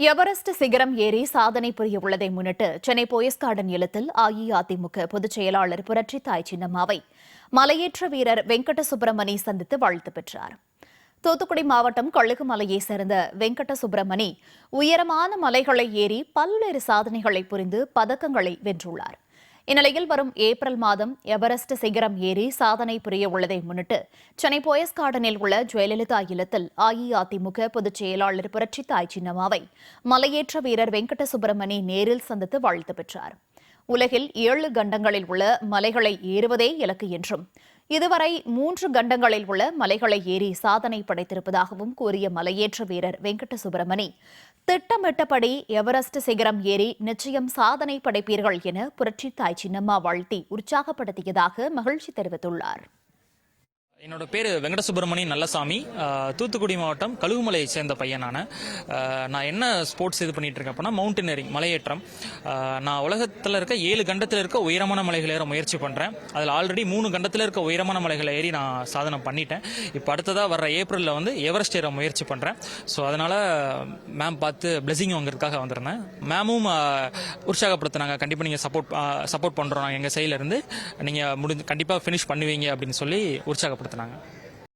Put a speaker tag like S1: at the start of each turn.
S1: Everest சிகரம் ஏறி சாதனை புரிய உள்ளதை முன்னிட்டு சென்னை போயஸ் கார்டன் இல்லத்தில் அஇஅதிமுக பொதுச் செயலாளர் புரட்சி தாய் சின்னம்மாவை மலையேற்ற வீரர் வெங்கட சுப்பிரமணி சந்தித்து வாழ்த்து பெற்றார். தூத்துக்குடி மாவட்டம் கொள்ளுகுமலையைச் சேர்ந்த வெங்கட சுப்பிரமணி உயரமான மலைகளை ஏறி பல்வேறு சாதனைகளை புரிந்து பதக்கங்களை வென்றுள்ளார். இந்நிலையில் வரும் ஏப்ரல் மாதம் எவரெஸ்ட் சிகரம் ஏறி சாதனை புரிய உள்ளதை முன்னிட்டு சென்னை போயஸ் கார்டனில் உள்ள ஜெயலலிதா இல்லத்தில் அஇஅதிமுக பொதுச் செயலாளர் புரட்சி தாய் சின்னமாவை மலையேற்ற வீரர் வெங்கட சுப்பிரமணி நேரில் சந்தித்து வாழ்த்து பெற்றார். உலகில் ஏழு கண்டங்களில் உள்ள மலைகளை ஏறுவதே இலக்கு என்றும் இதுவரை மூன்று கண்டங்களில் உள்ள மலைகளை ஏறி சாதனை படைத்திருப்பதாகவும் கூறிய மலையேற்ற வீரர் வெங்கட சுப்பிரமணி திட்டமிட்டபடி எவரெஸ்ட் சிகரம் ஏறி நிச்சயம் சாதனை படைப்பீர்கள் என புரட்சி தாய் சின்னம்மா வாழ்த்தி உற்சாகப்படுத்தியதாக மகிழ்ச்சி தெரிவித்துள்ளார்.
S2: என்னோட பேர் வெங்கடசுப்ரமணியன் நல்லசாமி. தூத்துக்குடி மாவட்டம் கழுகுமலையை சேர்ந்த பையன் நான் நான் என்ன ஸ்போர்ட்ஸ் இது பண்ணிட்டு இருக்கேன் அப்படின்னா மவுண்டனரிங் மலையேற்றம். நான் உலகத்தில் இருக்க ஏழு கண்டத்தில் இருக்க உயரமான மலைகள் ஏற முயற்சி பண்ணுறேன் அதில் ஆல்ரெடி மூணு கண்டத்தில் இருக்க உயரமான மலைகளை ஏறி நான் சாதனை பண்ணிட்டேன். இப்போ அடுத்ததாக வர ஏப்ரலில் வந்து எவரெஸ்ட் ஏற முயற்சி பண்ணுறேன் ஸோ அதனால் மேம் பார்த்து பிளெஸிங் வாங்குறதுக்காக வந்திருந்தேன். மேமும் உற்சாகப்படுத்தினாங்க. கண்டிப்பாக நீங்கள் சப்போர்ட் சப்போர்ட் பண்ணுறோம் நாங்கள் எங்கள் சைடிலேருந்து நீங்கள் முடிஞ்சு கண்டிப்பாக ஃபினிஷ் பண்ணுவீங்க அப்படின்னு சொல்லி உற்சாகப்படுத்தினாங்க